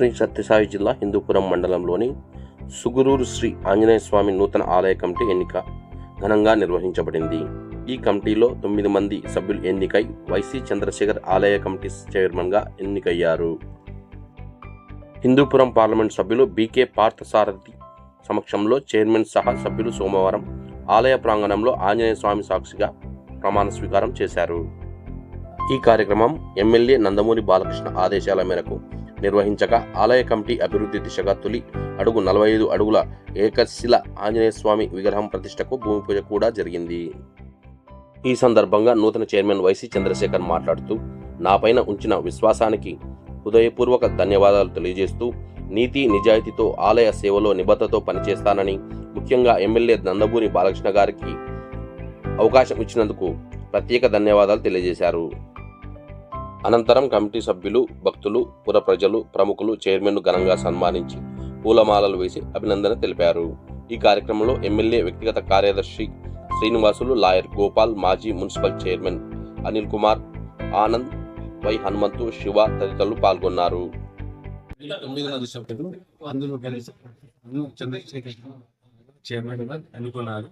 శ్రీ సత్యసాయి జిల్లా హిందూపురం మండలంలోని సుగురూరు శ్రీ ఆంజనేయ స్వామి నూతన ఆలయ కమిటీ ఎన్నిక ఘనంగా నిర్వహించబడింది. ఈ కమిటీలో తొమ్మిది మంది సభ్యులు ఎన్నికై వైసీ చంద్రశేఖర్ ఆలయ కమిటీ చైర్మన్గా ఎన్నికయ్యారు. హిందూపురం పార్లమెంట్ సభ్యులు బీకే పార్థసారథి సమక్షంలో చైర్మన్ సహా సభ్యులు సోమవారం ఆలయ ప్రాంగణంలో ఆంజనేయ స్వామి సాక్షిగా ప్రమాణ స్వీకారం చేశారు. ఈ కార్యక్రమం ఎమ్మెల్యే నందమూరి బాలకృష్ణ ఆదేశాల మేరకు నిర్వహించగా ఆలయ కమిటీ అభివృద్ధి దిశగా తొలి అడుగు నలభై ఐదు అడుగుల ఏకశిల ఆంజనేయస్వామి విగ్రహం ప్రతిష్టకు భూమి పూజ కూడా జరిగింది. ఈ సందర్భంగా నూతన చైర్మన్ వైసి చంద్రశేఖర్ మాట్లాడుతూ నాపైన ఉంచిన విశ్వాసానికి హృదయపూర్వక ధన్యవాదాలు తెలియజేస్తూ నీతి నిజాయితీతో ఆలయ సేవలో నిబద్ధతో పనిచేస్తానని ముఖ్యంగా ఎమ్మెల్యే నందమూరి బాలకృష్ణ గారికి అవకాశం ఇచ్చినందుకు ప్రత్యేక ధన్యవాదాలు తెలియజేశారు. అనంతరం కమిటీ సభ్యులు భక్తులు పుర ప్రజలు ప్రముఖులు చైర్మన్ను ఘనంగా సన్మానించి పూలమాలలు వేసి అభినందన తెలిపారు. ఈ కార్యక్రమంలో ఎమ్మెల్యే వ్యక్తిగత కార్యదర్శి శ్రీనివాసులు లాయర్ గోపాల్ మాజీ municipal chairman Anil Kumar Anand Y Hanumanthu Shiva తదితరులు పాల్గొన్నారు. అందులో చంద్రశేఖర్ చైర్మన్ ఎన్నుకున్నారు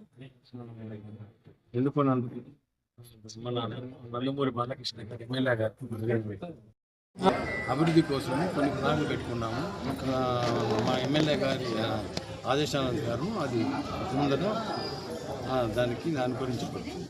ఎన్నుకున్నందుకు మన బాలకృష్ణ ఎమ్మెల్యే గారు అభివృద్ధి కోసం కొన్ని ప్రణాళికలు పెట్టుకున్నాము. మా ఎమ్మెల్యే గారి ఆదేశాల గారు అది ముందర దానికి దాని గురించి